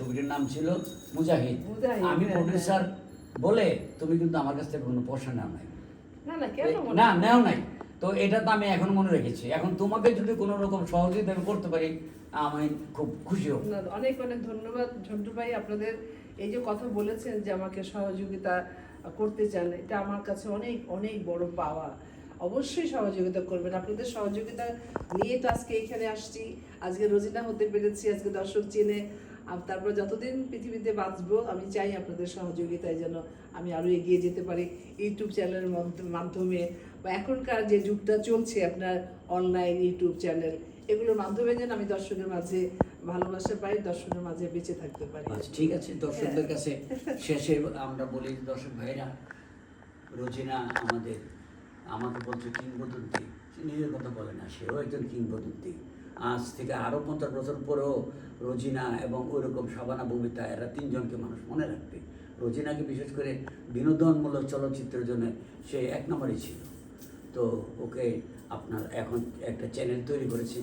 ছবিটির নাম ছিল মুজাহিদ। আমি হ্যাঁ, প্রডিউসার বলে তুমি কিন্তু আমার কাছ থেকে কোনো পয়সা নেও নাই। না হয়? নেও নাই। তো এটা তো আমি এখন মনে রেখেছি। এখন তোমাকে যদি কোনো রকম সহযোগিতা আমি করতে পারি আমি খুব খুশি হব। অনেক অনেক ধন্যবাদ ঝন্টু ভাই আপনাদের এই যে কথা বলেছেন যে আমাকে সহযোগিতা করতে চান এটা আমার কাছে অনেক অনেক বড় পাওয়া। অবশ্যই সহযোগিতা করবেন। আপনাদের সহযোগিতা নিয়ে তো আজকে এখানে আসছি। আজকে রোজিনা হতে পেরেছি আজকে দর্শক চিনে আর তারপর যতদিন পৃথিবীতে বাঁচবো আমি চাই আপনাদের সহযোগিতায় যেন আমি আরও এগিয়ে যেতে পারি ইউটিউব চ্যানেলের মাধ্যমে বা এখনকার যে যুগটা চলছে আপনার অনলাইন ইউটিউব চ্যানেল এগুলোর মাধ্যমে যেন আমি দর্শকের মাঝে ভালোবাসা পাই দর্শকের মাঝে বেঁচে থাকতে পারি। আচ্ছা ঠিক আছে দর্শকদের কাছে শেষে আমরা বলি দর্শক ভাইরা রোজিনা আমাদের আমাকে বলছে কিংবদন্তি সে নিজের কথা বলে না সেও একজন কিংবদন্তি। আজ থেকে আরও পঞ্চাশ বছর পরেও রোজিনা এবং ওইরকম সাবানা ববিতা, এরা তিনজনকে মানুষ মনে রাখবে। রোজিনাকে বিশেষ করে বিনোদনমূলক চলচ্চিত্রের জন্য সে এক নম্বরই ছিল। তো ওকে আপনার এখন একটা চ্যানেল তৈরি করেছি।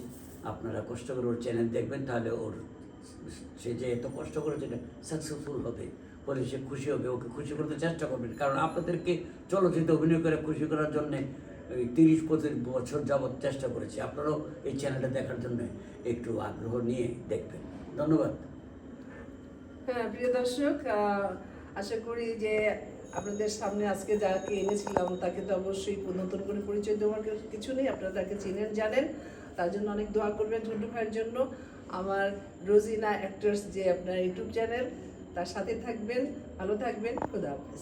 আপনারা কষ্ট করে ওর চ্যানেল দেখবেন, তাহলে ওর সে যে এত কষ্ট করেছে এটা সাকসেসফুল হবে, বলে সে খুশি হবে। ওকে খুশি করতে চেষ্টা করবেন। কারণ আপনাদেরকে চলচ্চিত্রে অভিনয় করে খুশি করার জন্য তিরিশ পঁচিশ বছর যাবৎ চেষ্টা করেছি। আপনারাও এই চ্যানেলটা দেখার জন্য একটু আগ্রহ নিয়ে দেখবেন। ধন্যবাদ। হ্যাঁ প্রিয় দর্শক আশা করি যে আপনাদের সামনে আজকে যাকে এনেছিলাম, তাকে তো অবশ্যই নতুন করে পরিচয় দেওয়ার কিছু নেই। আপনারা তাকে চিনেন, জানেন। তার জন্য অনেক দোয়া করবেন ঝন্টু ভাইয়ের জন্য। আমার রোজিনা অ্যাক্টার্স যে আপনার ইউটিউব চ্যানেল, তার সাথে থাকবেন, ভালো থাকবেন, খুদা হাফেজ।